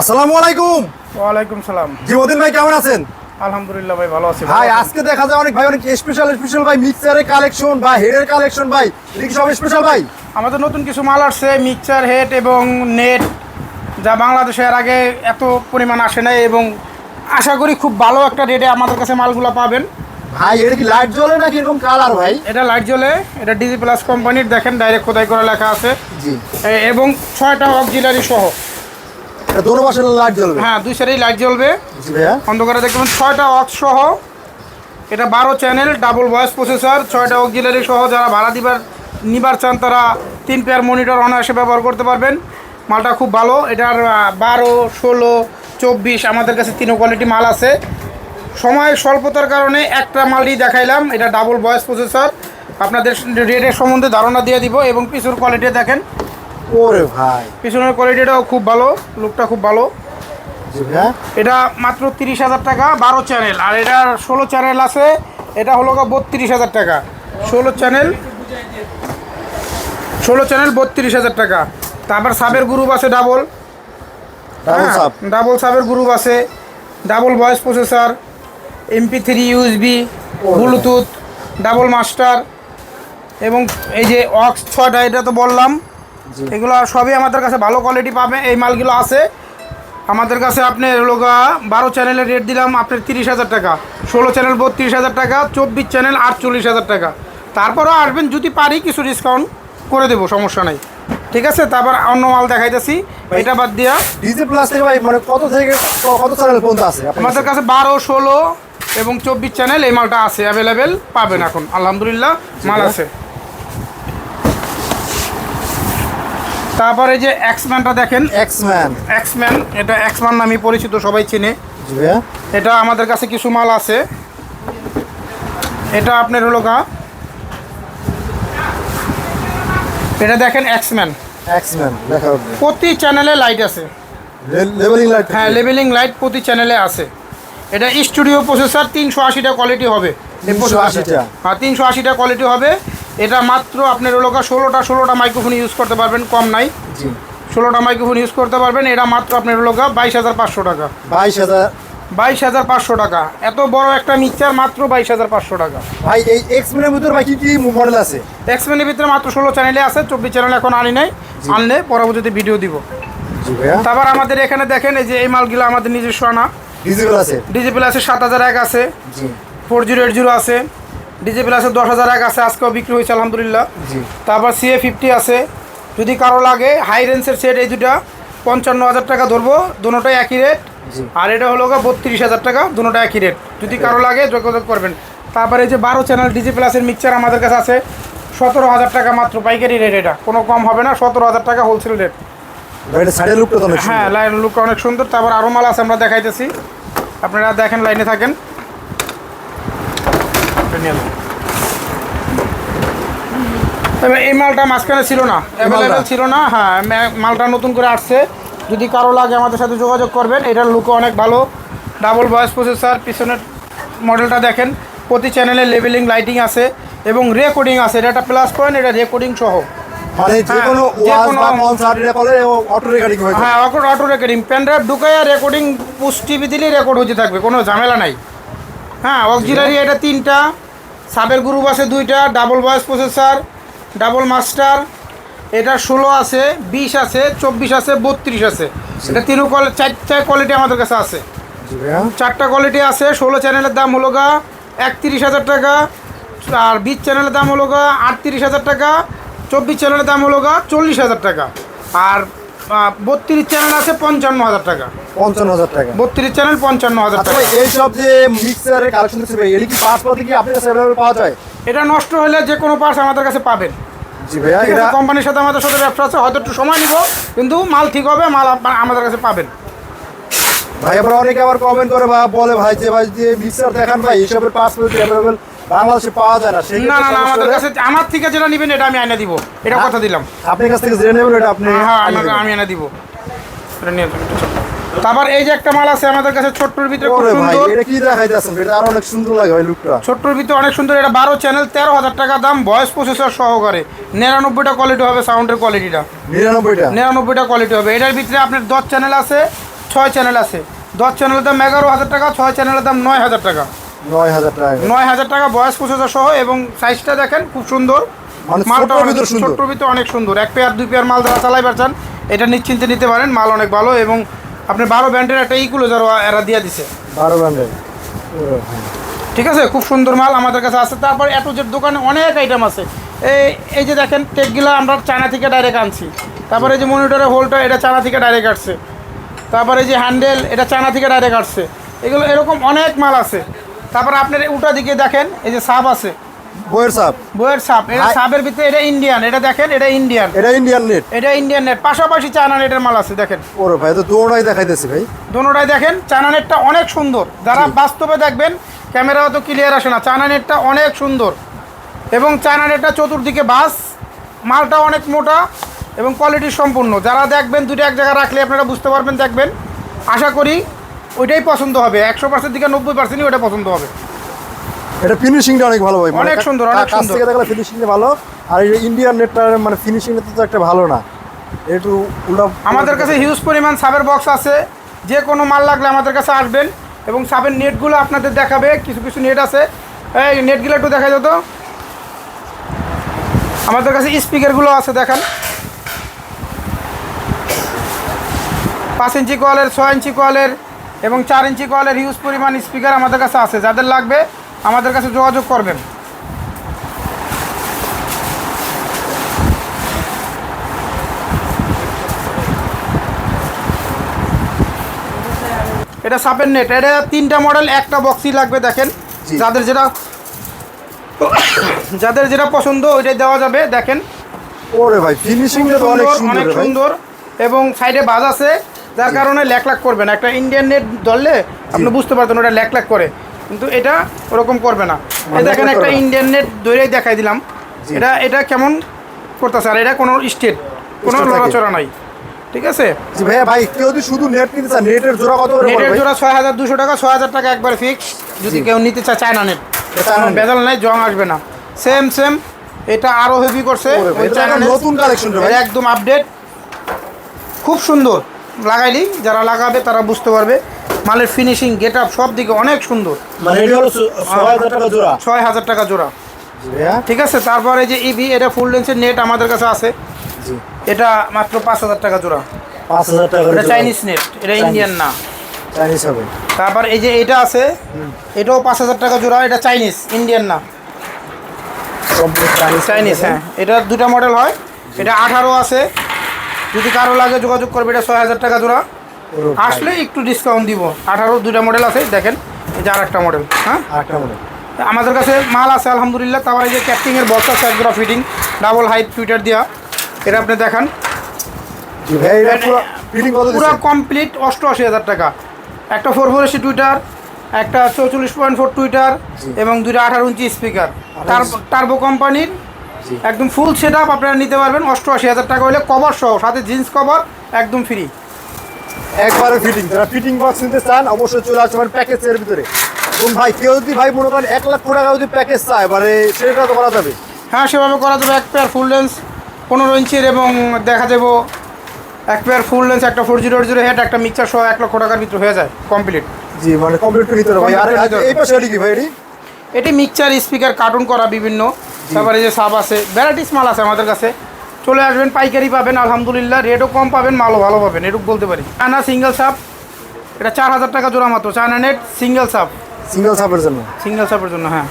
আসসালামু আলাইকুম। ওয়ালাইকুম সালাম। জিমুদ্দিন ভাই কেমন আছেন? আলহামদুলিল্লাহ ভাই ভালো আছি ভাই আজকে দেখা যায় অনেক ভাই অনেক স্পেশাল স্পেশাল ভাই মিক্সারের কালেকশন বা হেডের কালেকশন ভাই। এটা সব স্পেশাল ভাই? আমাদের নতুন কিছু মাল আসছে মিক্সচার হেড এবং নেট যা বাংলাদেশে এর আগে এত পরিমাণ আসে নাই এবং আশা করি খুব ভালো একটা রেটে আমাদের কাছে মালগুলো পাবেন। ভাই এটা কি লাইট জ্বলে নাকি এরকম কালার ভাই? এটা লাইট জ্বলে এটা ডিজি প্লাস কোম্পানির দেখেন ডাইরেক্ট খোদাই করা লেখা আছে। জি। এবং ছয়টা অক্সিলারি সহ। দোনো পাশে লাইট জ্বলবে? হ্যাঁ দুই সাইডেই লাইট জ্বলবে। জি ভাইয়া। অন্ধকারে দেখবেন ছয়টা অক্স সহ এটা বারো চ্যানেল ডাবল ভয়েস প্রসেসর ছয়টা অক্সিলারি সহ যারা ভাড়া দিবার নিবার চান তারা তিন পেয়ার মনিটর অনায়াসে ব্যবহার করতে পারবেন। মালটা খুব ভালো এটার বারো ষোলো চব্বিশ আমাদের কাছে তিনও কোয়ালিটি মাল আছে। সময় স্বল্পতার কারণে একটা মালই দেখাইলাম এটা ডাবল ভয়েস প্রসেসর আপনাদের রেটের সম্বন্ধে ধারণা দিয়ে দিব এবং পিছুর কোয়ালিটি দেখেন। ওরে ভাই। পিছনের কোয়ালিটিটাও খুব ভালো লুকটা খুব ভালো। এটা মাত্র তিরিশ হাজার টাকা বারো চ্যানেল আর এটার ষোলো চ্যানেল আছে এটা হলো বত্রিশ হাজার টাকা। ষোলো চ্যানেল ষোলো চ্যানেল বত্রিশ হাজার টাকা। তারপর সাবের গ্রুপ আছে ডাবল ডাবল সাবের গ্রুপ আছে। Double voice processor MP three USB Bluetooth double master এবং এই যে অক্স ছয়টা এটা তো বললাম। এগুলো সবই আমাদের কাছে ভালো কোয়ালিটি পাবে। এই মালগুলো আছে। আমাদের কাছে আপনি লোকা বারো চ্যানেলের রেট দিলাম আপনার তিরিশ হাজার টাকা। ষোলো চ্যানেল বত্রিশ হাজার টাকা চব্বিশ চ্যানেল আটচল্লিশ হাজার টাকা। তারপরও আসবেন যদি পারি কিছু ডিসকাউন্ট করে দেবো সমস্যা নাই। ঠিক আছে? তারপর অন্য মাল দেখাইতেছি। এটা বাদ দিয়া। ডিজে প্লাস থেকে ভাই মানে কত থেকে কত চ্যানেল পর্যন্ত আছে আমাদের কাছে? কাছে বারো ষোলো এবং চব্বিশ চ্যানেল এই মালটা আছে অ্যাভেলেবেল পাবেন এখন। আলহামদুলিল্লাহ মাল আছে। তারপরে যে এক্সম্যানটা দেখেন। এক্সম্যান এক্সম্যান এটা এক্সম্যান নামে পরিচিত সবাই চিনে। এটা আমাদের কাছে কিছু মাল আছে। এটা আপনার হলো গা। এটা দেখেন এক্সম্যান এক্সম্যান প্রতি চ্যানেলে লাইট আছে। লেভেলিং লাইট হ্যাঁ লেভেলিং লাইট প্রতি চ্যানেলে আছে। এটা স্টুডিও প্রসেসর তিনশো আশিটা কোয়ালিটি হবে। এই 380 processor- টা? হ্যাঁ তিনশো আশিটা কোয়ালিটি হবে। এটা মাত্র আপনার হলো ষোলোটা ষোলোটা মাইক্রোফোন ইউজ করতে পারবেন কম নাই। জি। ষোলোটা মাইক্রোফোন ইউজ করতে পারবেন এটা মাত্র আপনার হলো বাইশ হাজার পাঁচশো টাকা। বাইশ হাজার। বাইশ হাজার পাঁচশো টাকা। এত বড় একটা মিক্সার মাত্র বাইশ হাজার পাঁচশো টাকা। ভাই এই এক্সম্যানের ভিতর ভাই কি কি মডেল আছে? এক্সপেনের ভিতরে মাত্র ষোলো চ্যানেলে আছে চব্বিশ চ্যানেল এখন আনি নাই। আনলে পরবর্তীতে ভিডিও দিব। তারপর আমাদের এখানে দেখেন এই যে এই মালগুলো আমাদের নিজস্ব আনা। ডিজিটাল আছে? ডিজি প্লাসে সাত হাজার এক আছে। ফোর জিরো এইট জিরো আছে। ডিজি প্লাসে দশ হাজার এক আছে আজকেও বিক্রি হয়েছে আলহামদুলিল্লাহ। জি। তারপর সিএ ফিফটি আছে। যদি কারও লাগে হাই রেঞ্জের সেট এই দুটা পঞ্চান্ন হাজার টাকা ধরবো দুটোটাই একই রেট আর এটা হলো বত্রিশ হাজার টাকা দুটোটা একই রেট যদি কারও লাগে যোগাযোগ করবেন। তারপরে এই যে বারো চ্যানেল ডিজি প্লাসের মিক্সচার আমাদের কাছে আছে সতেরো হাজার টাকা মাত্র পাইকারি রেট এটা। কোনো কম হবে না সতেরো হাজার টাকা হোলসেল রেট হ্যাঁ। লাইন লুকটা অনেক সুন্দর। তারপর আরও মাল আছে আমরা দেখাইতেছি। আপনারা দেখেন লাইনে থাকেন। তবে এই মালটা মাঝখানে ছিল না। অ্যাভেলেবেল ছিল না হ্যাঁ মালটা নতুন করে আসছে। যদি কারও লাগে আমাদের সাথে যোগাযোগ করবেন এটার লুকও অনেক ভালো। ডাবল ভয়েস প্রসেসর পিছনের মডেলটা দেখেন। প্রতি চ্যানেলে লেভেলিং লাইটিং আছে এবং রেকর্ডিং আছে। এটা একটা প্লাস পয়েন্ট এটা রেকর্ডিং সহ। মানে হ্যাঁ, অটো রেকর্ডিং হয়ে যায় হ্যাঁ auto auto recording pen drive ঢুকাইয়া রেকর্ডিং পুশ টিভি দিলেই রেকর্ড হতে থাকবে কোনো ঝামেলা নাই। হ্যাঁ অক্সিলারি এটা তিনটা। সাবের গ্রুপ আছে দুইটা double voice processor double master. এটা ষোলো আছে বিশ আছে চব্বিশ আছে বত্রিশ আছে। এটা তিন চারটা কোয়ালিটি আমাদের কাছে আছে। চারটা কোয়ালিটি আছে ষোলো চ্যানেলের দাম হলো গা একত্রিশ হাজার টাকা আর বিশ চ্যানেলের দাম হলো গা আটত্রিশ হাজার টাকা চব্বিশ চ্যানেলের দাম হলো গা চল্লিশ হাজার টাকা। আর বত্রিশ চ্যানেল আছে পঞ্চান্ন হাজার টাকা। পঞ্চান্ন হাজার টাকা। বত্রিশ চ্যানেল পঞ্চান্ন হাজার আচ্ছা টাকা। ভাই এইসব যে মিক্সারের কালেকশন এটা কি পাঁচ পাতে কি? আপনার কাছে পাওয়া যায়? এটা নষ্ট হলে যে কোনো পার্টস আমাদের কাছে পাবেন। জি ভাইয়া কোম্পানির সাথে আমাদের সাথে ব্যবসা আছে হয়তো একটু সময় নিব কিন্তু মাল ঠিক হবে মাল আমাদের কাছে পাবেন। ভাই আবার অনেকে আবার কমেন্ট করে বা বলে ভাই যে ভাই যে মিক্সার দেখান ভাই এইসবের পাঁচ অ্যাভেলেবল বাংলাদেশে পাওয়া যায় না। না না আমাদের কাছে আমার থেকে যেটা নেবেন এটা আমি আইনা দিব। এটা কথা দিলাম। আপনার কাছ থেকে জেনে নেবেন এটা আপনি হ্যাঁ। আমি এনে দিব। এটা নিয়ে। তারপর এই যে একটা মাল আছে আমাদের কাছে ছোট্টর ভিতরে খুব সুন্দর। এটা কি দেখাইতেছেন? এটা আরও অনেক সুন্দর লাগে ভাই লুকটা ছোট্টর ভিতরে অনেক সুন্দর এটা বারো চ্যানেল তেরো হাজার টাকা দাম ভয়েস প্রসেসর সহকারে। নিরানব্বইটা কোয়ালিটি হবে সাউন্ডের কোয়ালিটিটা নিরানব্বইটা? নিরানব্বইটা কোয়ালিটি হবে। এটার ভিতরে আপনার দশ চ্যানেল আছে ছয় চ্যানেল আছে। দশ চ্যানেলের দাম এগারো হাজার টাকা ছয় চ্যানেলের দাম নয় হাজার টাকা। নয় হাজার টাকা। নয় হাজার টাকা বয়স প্রসেসর সহ এবং সাইজটা দেখেন খুব সুন্দর। মানে মালটা অনেক সুন্দর। ছোট্টর ভিতরে অনেক সুন্দর। এক পেয়ার দুই পেয়ার মাল যারা চালাই চান এটা নিশ্চিন্তে নিতে পারেন। মাল অনেক ভালো এবং আপনি বারো ব্যান্ডের একটা ইকুলোজার এরা দিয়ে দিছে। বারো ব্র্যান্ডের। ঠিক আছে? খুব সুন্দর মাল আমাদের কাছে আছে। তারপর এত যে দোকানে অনেক আইটেম আছে। এই এই যে দেখেন টেকগুলো আমরা চায়না থেকে ডাইরেক্ট আনছি। তারপরে এই যে মনিটরের হোলটা এটা চায়না থেকে ডাইরেক্ট আসছে। তারপরে এই যে হ্যান্ডেল এটা চায়না থেকে ডাইরেক্ট আসছে। এগুলো এরকম অনেক মাল আছে। তারপর আপনার উল্টা দিকে দেখেন এই যে সাপ আছে। বইয়ের সাপ। বইয়ের সাপ। এটা সাপের ভিতরে এটা ইন্ডিয়ান এটা দেখেন এটা ইন্ডিয়ান এটা ইন্ডিয়ান নেট এটা ইন্ডিয়ান নেট পাশাপাশি চায়না নেটের মাল আছে দেখেন। ওরে ভাই তো দৌড়াই দেখাইতেছি ভাই। দোনোটাই দেখেন চায়না নেটটা অনেক সুন্দর। যারা বাস্তবে দেখবেন ক্যামেরা তো ক্লিয়ার আসে না। চায়না নেটটা অনেক সুন্দর। এবং চায়না নেটটা চতুর্দিকে বাস। মালটা অনেক মোটা। এবং কোয়ালিটি সম্পূর্ণ। যারা দেখবেন দুটো এক জায়গায় রাখলে আপনারা বুঝতে পারবেন দেখবেন। আশা করি ওইটাই পছন্দ হবে। একশো পার্সেন্ট থেকে নব্বই পার্সেন্টই ওটা পছন্দ হবে। এটা ফিনিশিংটা অনেক ভালো ভাই মানে অনেক সুন্দর, অনেক কাছ সুন্দর। থেকে দেখলে ফিনিশিংটা ভালো। আর এই ইন্ডিয়ান নেটটার মানে ফিনিশিংটা তো একটা ভালো না। একটু উল্টা আমাদের কাছে হিউজ পরিমাণ সাবের বক্স আছে। যে কোনো মাল লাগলে আমাদের কাছে আসবেন এবং সাবের নেটগুলো আপনাদের দেখাবে। কিছু কিছু নেট আছে। এই নেটগুলো একটু দেখা যেত আমাদের কাছে স্পিকারগুলো আছে দেখেন। পাঁচ ইঞ্চি কলের ছয় ইঞ্চি কলের এবং চার ইঞ্চি কলের হিউজ পরিমাণ স্পিকার আমাদের কাছে আছে। যাদের লাগবে আমাদের কাছে যোগাযোগ করবেন। এটা সাপের নেট এটা তিনটা মডেল একটা বক্সই লাগবে দেখেন। যাদের যেটা যাদের যেটা পছন্দ ওইটাই দেওয়া যাবে দেখেন। ওরে ভাই ফিনিশিংটা তো অনেক সুন্দর সুন্দর অনেক সুন্দর। এবং সাইডে বাজ আছে। যার কারণে ল্যাক লাক করবে না। একটা ইন্ডিয়ান নেট ধরলে আপনি বুঝতে পারতেন ওটা ল্যাক লাক করে। কিন্তু এটা ওরকম করবে না। এই দেখেন একটা ইন্ডিয়ান নেট ধরেই দেখাই দিলাম। এটা এটা কেমন করতেছে? আর এটা কোনো স্টেট কোনো। লড়াচড়া নাই। ঠিক আছে? জি ভাইয়া ভাই কেউ যদি শুধু নেট নিতে চান নেটের জোড়া কত নেটের জোড়া ছয় হাজার দুশো টাকা ছয় হাজার টাকা একবার ফিক্স যদি কেউ নিতে চায় চায়না নেট। বেজাল নাই জং আসবে না। সেম সেম এটা আরও হেভি করছে। নতুন কালেকশন একদম আপডেট খুব সুন্দর। লাগাইলি যারা লাগাবে তারা বুঝতে পারবে। মালের ফিনিশিং গেট আপ সব দিকে অনেক সুন্দর। মানে ছয় হাজার টাকা জোড়া। ঠিক আছে তারপরে যে ইভি এটা ফুল লেন্সের নেট আমাদের কাছে আছে। এটা মাত্র পাঁচ হাজার টাকা জোড়া। পাঁচ হাজার টাকা এটা চাইনিজ নেট এটা ইন্ডিয়ান না। চাইনিজ হবে। তারপর এই যে এটা আছে এটাও পাঁচ হাজার টাকা জোড়া এটা চাইনিজ ইন্ডিয়ান না। চাইনিজ হ্যাঁ। এটা দুটা মডেল হয়। এটা আঠারো আছে। যদি কারও লাগে যোগাযোগ করবে এটা ছয় হাজার টাকা জোড়া। আসলে একটু ডিসকাউন্ট দিব। আঠারো দুটা মডেল আছে দেখেন এই যে আর একটা মডেল হ্যাঁ? আরেকটা মডেল আমাদের কাছে মাল আছে আলহামদুলিল্লাহ। তারপরে এই যে ক্যাপ্টিংয়ের বক্স আছে একজোড়া ফিটিং ডাবল হাইট টুইটার দেওয়া এটা আপনি দেখান। পুরো কমপ্লিট অষ্টআশি হাজার টাকা। একটা ফোর ফোর এসি টুইটার একটা চৌচল্লিশ পয়েন্ট ফোর টুইটার এবং দুইটা আঠারো ইঞ্চি স্পিকার। টার্বো কোম্পানির। একদম ফুল সেট আপ আপনারা নিতে পারবেন। অষ্টআশি হাজার টাকা হলে কভার সহ সাথে জিন্স কভার একদম ফ্রি একবারে ফিটিং যারা ফিটিং বক্স নিতে চান অবশ্যই চলে আসবেন প্যাকেজের ভিতরে। এবং ভাই কেউ যদি ভাই মনে করেন এক লাখ টাকা যদি প্যাকেজ চায় এবারে সেটা তো করা যাবে। হ্যাঁ সেভাবে করা যাবে। এক পেয়ার ফুল লেন্স পনেরো ইঞ্চির এবং দেখা যাব এক পেয়ার ফুল লেন্স একটা ফোর জিরো জিরো হেড একটা মিক্সার সহ এক লক্ষ টাকার ভিতরে হয়ে যায় কমপ্লিট জি মানে কমপ্লিট করে নিতে হবে ভাই আর। এই পাশে এটি কি ভাই এটি? এটি মিক্সচার স্পিকার কার্টুন করা বিভিন্ন। তারপরে যে সাপ আছে ভ্যারাইটিস মাল আছে আমাদের কাছে। চলে আসবেন পাইকারি পাবেন আলহামদুলিল্লাহ। রেটও কম পাবেন মালও ভালো পাবেন এটুক বলতে পারি। চায়না সিঙ্গেল সাপ এটা চার হাজার টাকা জোড়া মাত্র। China net single sub. Single সাপের জন্য। সিঙ্গেল সাপের জন্য হ্যাঁ।